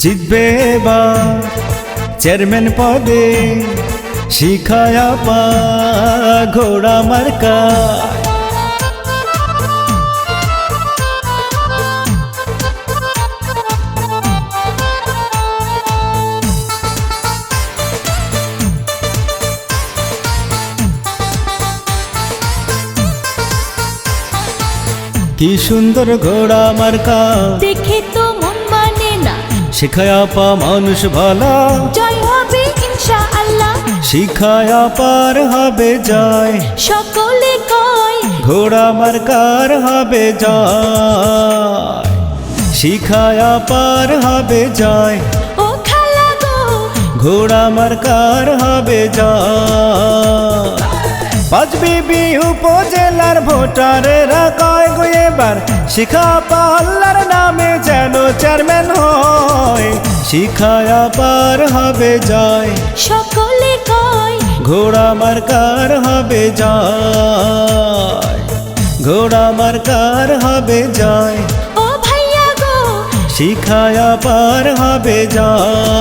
জিতবে বা চেয়ারম্যান পদে শিখায়া পা ঘোড়া মার্কা। কি সুন্দর ঘোড়া মার্কা। দেখে শিখায়া পা মানুষ ভালা। জয় হবে ইনশা আল্লাহ শিখায়া পার হবে যায়। সকলে কয় ঘোড়া মার্কার হবে যায়। শিখায়া পার হবে যায়। ও খালা গো ঘোড়া মার্কার হবে যায়। পাঁচবিবি উপজেলার ভোটারেরা কয় গো এবার? শিখা পাল্লার নামে যেন চেয়ারম্যান হয়। শিখায়া পার হবে যায় সকলে কয় ঘোড়া মার্কার হবে যায় ঘোড়া মার্কার হবে যায় ও ভাইয়া গো। শিখায়া পার হবে যায়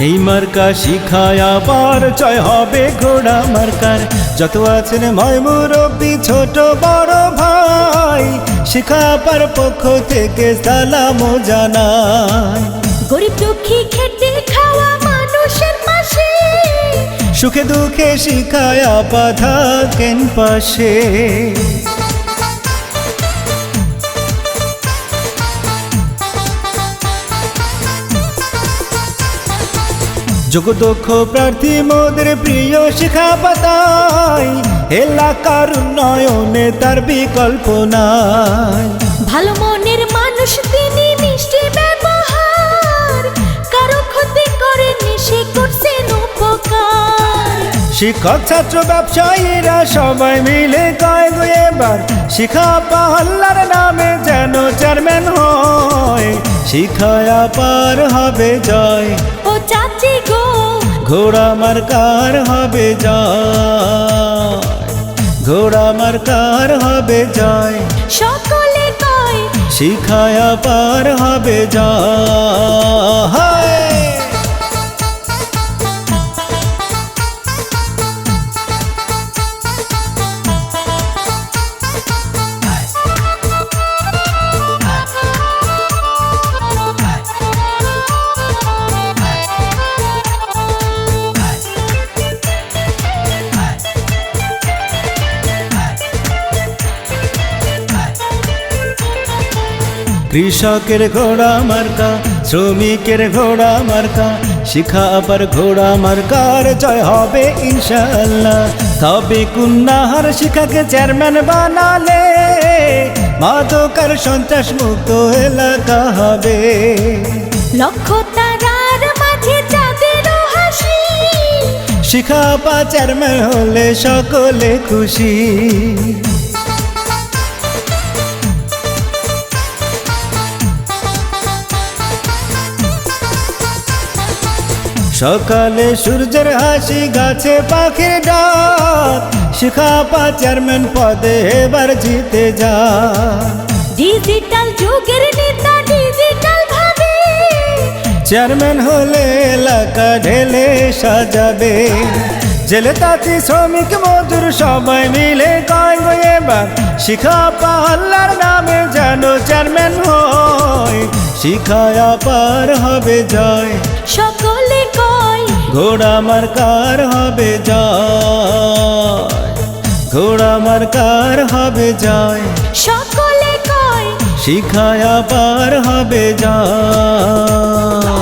এই মার্কা শিখায়া পার জয় হবে ঘোড়া মার্কার। যত আছেন ময় মুরব্বী ছোট বড় ভাই শিখা পার পক্ষ থেকে সালাম জানাই। গরিব দুঃখী খেটে খাওয়া মানুষের পাশে। সুখে দুঃখে শিখায়া বাধা কেন পাশে। যোগদক্ষ প্রার্থী মোদের প্রিয় শিখা পাতাই এলাকার উন্নয়নে তার বিকল্প নাই। ভালো মনের মানুষ তিনি মিষ্টি ব্যবহার। কারও ক্ষতি করেনি সে করছেন উপকার শিক্ষক ছাত্র ব্যবসায়ীরা সবাই মিলে কয় গো এবার শিখা পাহাল্লার নামে যেন চেয়ারম্যান হয়। শিখায়া পার হবে জয়। ও চাচি গো। ঘোড়া মার্কার হবে জয়। ঘোড়া মার্কার হবে জয়। সকলে কয় শিখায়া পার হবে জয়। কৃষকের ঘোড়া মার্কা শ্রমিকের ঘোড়া মার্কা শিখা আবার ঘোড়া মার্কার জয় হবে ইনশাল্লাহ তবে কুন্নাহার শিখাকে চেয়ারম্যান বানালে মাদকার সন্ত্রাস মুক্ত এলাকা হবে। লক্ষ তারার মাঝে চাঁদের হাসি। শিখা পা চেয়ারম্যান হলে সকলে খুশি। সকালে সূর্যের হাসি গাছে পাখির ডাক। শিখা পা চেয়ারম্যান পদে এবার জিতে যা। ডিজিটাল যুগের নেতা ডিজিটাল ভাবে। চেয়ারম্যান হলে এলাকা ঢেলে সাজাবে। জেলে তাঁতি শ্রমিক মজুর সবাই মিলে কয় গো এবার। শিখা পাল্লার নামে যেন চেয়ারম্যান হয়। শিখায়া পার হবে জয়। সকলে ঘোড়া মার্কার হবে জয়? ঘোড়া মার্কার হবে জয়? সকলে কয় শিখায়া পার হবে জয়।